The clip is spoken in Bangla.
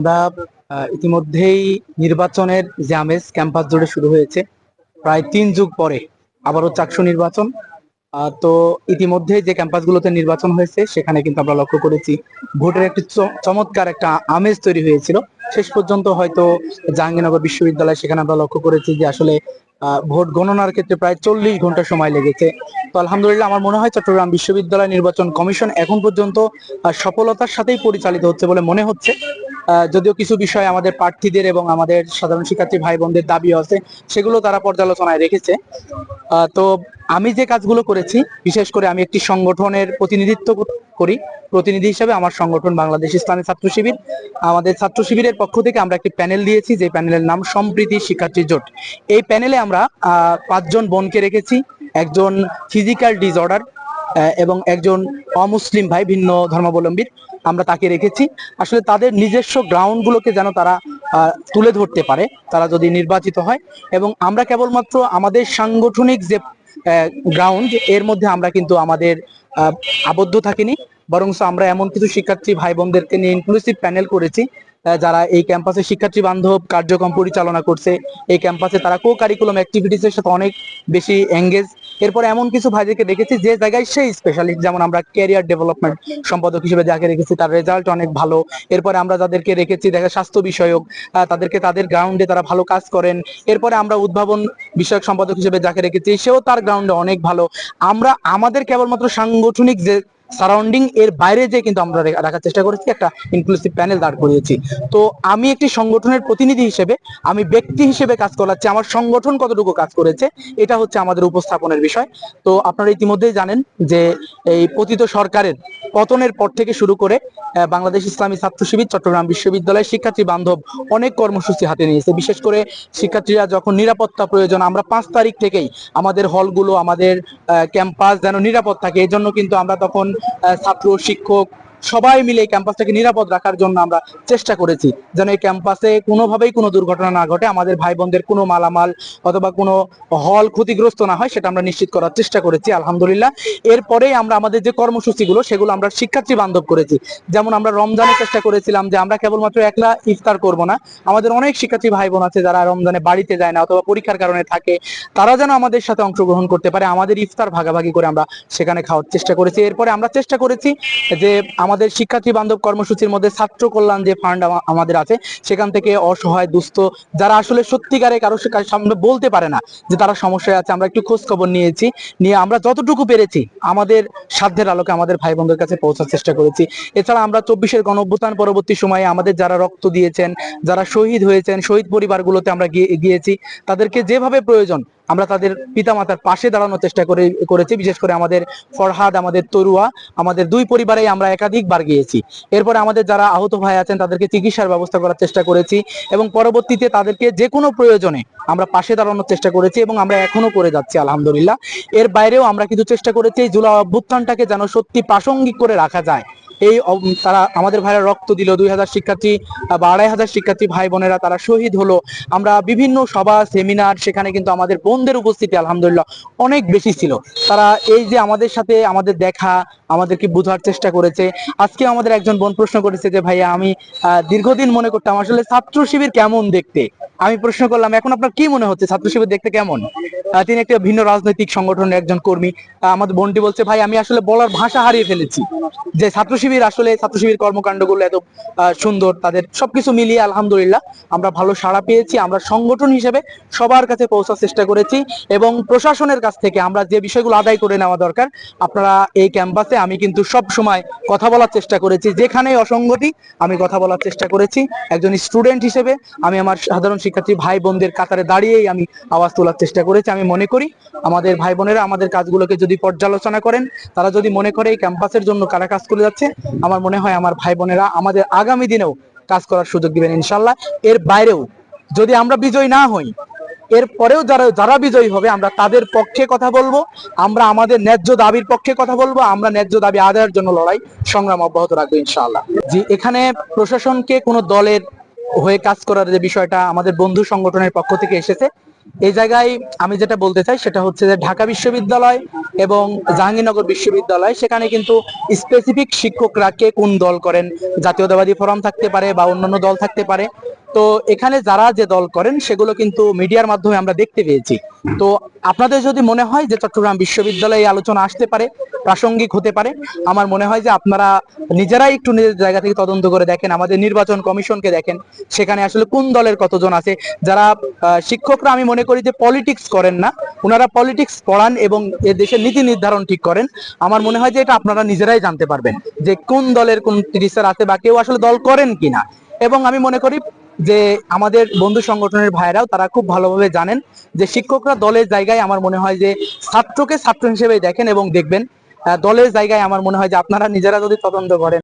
আমরা ইতিমধ্যেই নির্বাচনের যে আমেজ ক্যাম্পাস জুড়ে শুরু হয়েছে। প্রায় তিন যুগ পরে আবারও চাকসু নির্বাচন। তো ইতিমধ্যে যে ক্যাম্পাসগুলোতে নির্বাচন হয়েছে, সেখানে কিন্তু আমরা লক্ষ্য করেছি ভোটের একটি চমৎকার একটা আমেজ তৈরি হয়েছিল। শেষ পর্যন্ত হয়তো জাহাঙ্গীরনগর বিশ্ববিদ্যালয় সেখানে আমরা লক্ষ্য করেছি যে আসলে ভোট গণনার ক্ষেত্রে প্রায় চল্লিশ ঘণ্টা সময় লেগেছে। তো আলহামদুলিল্লাহ আমার মনে হয় চট্টগ্রাম বিশ্ববিদ্যালয় নির্বাচন কমিশন এখন পর্যন্ত সফলতার সাথেই পরিচালিত হচ্ছে বলে মনে হচ্ছে। যদিও কিছু বিষয় আমাদের প্রার্থীদের এবং আমাদের সাধারণ শিক্ষার্থী ভাই বোনদের দাবি আছে, সেগুলো তারা পর্যালোচনায় রেখেছে। তো আমি যে কাজগুলো করেছি, বিশেষ করে আমি একটি সংগঠনের প্রতিনিধিত্ব করি, প্রতিনিধি হিসেবে আমার সংগঠন বাংলাদেশ ইসলামী ছাত্র শিবির। আমাদের ছাত্র শিবিরের পক্ষ থেকে আমরা একটি প্যানেল দিয়েছি, যে প্যানেলের নাম সম্প্রীতি শিক্ষার্থী জোট। এই প্যানেলে আমরা পাঁচজন বোনকে রেখেছি, একজন ফিজিক্যাল ডিসঅর্ডার এবং একজন অমুসলিম ভাই, ভিন্ন ধর্মাবলম্বীর, আমরা তাকে রেখেছি। আসলে তাদের নিজস্ব গ্রাউন্ড গুলোকে যেন তারা তুলে ধরতে পারে, তারা যদি নির্বাচিত হয়। এবং আমরা কেবলমাত্র আমাদের সাংগঠনিক যে গ্রাউন্ড এর মধ্যে আমরা কিন্তু আমাদের আবদ্ধ থাকিনি। বরং আমরা এমন কিছু শিক্ষার্থী ভাই বোনদেরকে নিয়ে ইনক্লুসিভ প্যানেল করেছি যারা এই ক্যাম্পাসে শিক্ষার্থী বান্ধব কার্যক্রম পরিচালনা করছে। এই ক্যাম্পাসে তারা কো কারিকুলাম অ্যাক্টিভিটিস সাথে অনেক বেশি এঙ্গেজ এরপরে এমন কিছু ভাইদেরকে দেখেছি যে জায়গায় সেই স্পেশালিস্ট যেমন আমরা ক্যারিয়ার ডেভেলপমেন্ট সম্পাদক হিসেবে যাকে রেখেছি, তার রেজাল্ট অনেক ভালো। এরপরে আমরা যাদেরকে রেখেছি, দেখা স্বাস্থ্য বিষয়ক তাদেরকে তাদের গ্রাউন্ডে তারা ভালো কাজ করেন। এরপরে আমরা উদ্ভাবন বিষয়ক সম্পাদক হিসেবে যাকে রেখেছি, সেও তার গ্রাউন্ডে অনেক ভালো। আমরা, আমাদের কেবলমাত্র সাংগঠনিক যে সারাউন্ডিং এর বাইরে যে কিন্তু আমরা রাখার চেষ্টা করেছি, একটা ইনক্লুসিভ প্যানেল দাঁড় করিয়েছি। তো আমি একটি সংগঠনের প্রতিনিধি হিসেবে, আমি ব্যক্তি হিসেবে কাজ করাচ্ছি, আমার সংগঠন কতটুকু কাজ করেছে, এটা হচ্ছে আমাদের উপস্থাপনের বিষয়। তো আপনারা ইতিমধ্যেই জানেন যে এই পতিত সরকারের পতনের পর থেকে শুরু করে বাংলাদেশ ইসলামী ছাত্র শিবির, চট্টগ্রাম বিশ্ববিদ্যালয় শিক্ষার্থী বান্ধব অনেক কর্মসূচি হাতে নিয়েছে। বিশেষ করে শিক্ষার্থীরা যখন নিরাপত্তা প্রয়োজন, আমরা পাঁচ তারিখ থেকেই আমাদের হলগুলো, আমাদের ক্যাম্পাস যেন নিরাপদ থাকে এই জন্য কিন্তু আমরা তখন ছাত্র শিক্ষক সবাই মিলে ক্যাম্পাসটাকে নিরাপদ রাখার জন্য আমরা চেষ্টা করেছি। যেন এই ক্যাম্পাসে কোনোভাবেই কোনো দুর্ঘটনা না ঘটে, আমাদের ভাই বোনদের কোনো মালামাল অথবা কোনো হল ক্ষতিগ্রস্ত না হয়, সেটা আমরা নিশ্চিত করার চেষ্টা করেছি, আলহামদুলিল্লাহ। এরপরেই আমরা আমাদের যে কর্মসূচিগুলো, সেগুলো আমরা শিক্ষার্থী বান্ধব করেছি। যেমন আমরা রমজানের চেষ্টা করেছিলাম যে আমরা কেবলমাত্র একলা ইফতার করব না, আমাদের অনেক শিক্ষার্থী ভাই বোন আছে যারা রমজানে বাড়িতে যায় না অথবা পরীক্ষার কারণে থাকে, তারা যেন আমাদের সাথে অংশগ্রহণ করতে পারে, আমাদের ইফতার ভাগাভাগি করে আমরা সেখানে খাওয়ার চেষ্টা করেছি। এরপরে আমরা চেষ্টা করেছি যে আমাদের শিক্ষার্থী বান্ধব কর্মসূচির মধ্যে ছাত্র কল্যাণ যে ফান্ড আমাদের আছে, সেখান থেকে অসহায়, দুস্থ, যারা আসলে সত্যিকারে কারও সামনে বলতে পারে না যে তারা সমস্যায় আছে, আমরা একটু খোঁজ খবর নিয়েছি, নিয়ে আমরা যতটুকু পেরেছি, আমাদের সাধ্যের আলোকে আমাদের ভাই বোনদের কাছে পৌঁছার চেষ্টা করেছি। এছাড়া আমরা চব্বিশের গণ পরবর্তী সময়ে আমাদের যারা রক্ত দিয়েছেন, যারা শহীদ হয়েছেন, শহীদ পরিবারগুলোতে আমরা গিয়ে, গিয়েছি, তাদেরকে যেভাবে প্রয়োজন, আমরা তাদের পিতামাতার পাশে দাঁড়ানোর চেষ্টা করে, করেছি। বিশেষ করে আমাদের ফরহাদ, আমাদের তরুয়া, আমাদের দুই পরিবারে আমরা একাধিকবার গিয়েছি। এরপরে আমাদের যারা আহত ভাই আছেন, তাদেরকে চিকিৎসার ব্যবস্থা করার চেষ্টা করেছি এবং পরবর্তীতে তাদেরকে যে কোনো প্রয়োজনে আমরা পাশে দাঁড়ানোর চেষ্টা করেছি এবং আমরা এখনও করে যাচ্ছি, আলহামদুলিল্লাহ। এর বাইরেও আমরা কিন্তু চেষ্টা করেছি জুলা অভ্যুত্থানটাকে যেন সত্যি প্রাসঙ্গিক করে রাখা যায়। এই তারা আমাদের ভাইরা রক্ত দিল, দুই হাজার শিক্ষার্থী বা আড়াই হাজার শিক্ষার্থী ভাই বোনেরা তারা শহীদ হলো। আমরা বিভিন্ন সভা সেমিনার সেখানে কিন্তু আমাদের বোনদের উপস্থিতি আলহামদুলিল্লাহ অনেক বেশি ছিল। তারা এই যে আমাদের সাথে আমাদের দেখা, আমাদেরকে বোঝার চেষ্টা করেছে। আজকে আমাদের একজন বোন প্রশ্ন করেছে যে, ভাইয়া, আমি দীর্ঘদিন মনে করতাম আসলে ছাত্র শিবির কেমন দেখতে? আমি প্রশ্ন করলাম, এখন আপনার কি মনে হচ্ছে? ছাত্র শিবির দেখতে কেমন? তিনি একটা ভিন্ন রাজনৈতিক সংগঠনের একজন কর্মী। আমাদের বোনটি বলছে, ভাই, আমি আসলে বলার ভাষা হারিয়ে ফেলেছি। যে ছাত্র শিবির আসলে ছাত্র শিবির কর্মকাণ্ডগুলো এত সুন্দর, তাদের সবকিছু মিলিয়ে আলহামদুলিল্লাহ, আমরা ভালো সাড়া পেয়েছি। আমরা সংগঠন হিসেবে সবার কাছে পৌঁছার চেষ্টা করেছি এবং প্রশাসনের কাছ থেকে আমরা যে বিষয়গুলো আদায় করে নেওয়া দরকার, আপনারা এই ক্যাম্পাসে আমি কিন্তু সব সময় কথা বলার চেষ্টা করেছি। যেখানেই অসঙ্গতি, আমি কথা বলার চেষ্টা করেছি। একজন স্টুডেন্ট হিসেবে আমি আমার সাধারণ শিক্ষার্থী ভাই বোনদের কাতারে দাঁড়িয়েই আমি আওয়াজ তোলার চেষ্টা করেছি। আমি মনে করি, আমাদের ভাই বোনেরা আমাদের কাজগুলোকে যদি পর্যালোচনা করেন, তারা যদি মনে করে এই ক্যাম্পাসের জন্য কারা কাজ করে যাচ্ছে, আমার মনে হয় আমার ভাই বোনেরা আমাদের আগামী দিনেও কাজ করার সুযোগ দিবেন ইনশাল্লাহ এর বাইরেও যদি আমরা বিজয় না হই, এর পরেও যারা যারা বিজয়ী হবে, আমরা তাদের পক্ষে কথা বলব, আমরা আমাদের ন্যায্য দাবির পক্ষে কথা বলব, আমরা ন্যায্য দাবি আদায়ের জন্য লড়াই সংগ্রাম অব্যাহত রাখব ইনশাআল্লাহ। জি, এখানে প্রশাসনকে কোনো দলের হয়ে কাজ করার যে বিষয়টা আমাদের বন্ধু সংগঠনের পক্ষ থেকে এসেছে এই জায়গায় আমি যেটা বলতে চাই সেটা হচ্ছে যে ঢাকা বিশ্ববিদ্যালয় এবং জাহাঙ্গীরনগর বিশ্ববিদ্যালয়, সেখানে কিন্তু স্পেসিফিক শিক্ষকরা কে কোন দল করেন? জাতীয়তাবাদী ফোরাম থাকতে পারে বা অন্যান্য দল থাকতে পারে। তো এখানে যারা যে দল করেন, সেগুলো কিন্তু মিডিয়ার মাধ্যমে আমরা দেখতে পেয়েছি। তো আপনাদের যদি মনে হয় যে চট্টগ্রাম বিশ্ববিদ্যালয়ে আলোচনা আসতে পারে, প্রাসঙ্গিক হতে পারে, আমার মনে হয় যে আপনারা নিজেরাই একটু নিজের জায়গা থেকে তদন্ত করে দেখেন, আমাদের নির্বাচন কমিশনকে দেখেন, সেখানে আসলে কোন দলের কতজন আছে। যারা শিক্ষকরা আমি মনে করি যে পলিটিক্স করেন না ওনারা পলিটিক্স পড়ান এবং এ দেশের নীতি নির্ধারণ ঠিক করেন। আমার মনে হয় যে এটা আপনারা নিজেরাই জানতে পারবেন যে কোন দলের কোন টিচার আছে বা কেউ আসলে দল করেন কিনা। এবং আমি মনে করি যে আমাদের বন্ধু সংগঠনের ভাইরাও তারা খুব ভালোভাবে জানেন যে শিক্ষকরা দলের জায়গায় আমার মনে হয় যে ছাত্রকে ছাত্র হিসেবে দেখেন এবং দেখবেন। দলের জায়গায় আমার মনে হয় যে আপনারা নিজেরা যদি তদন্ত করেন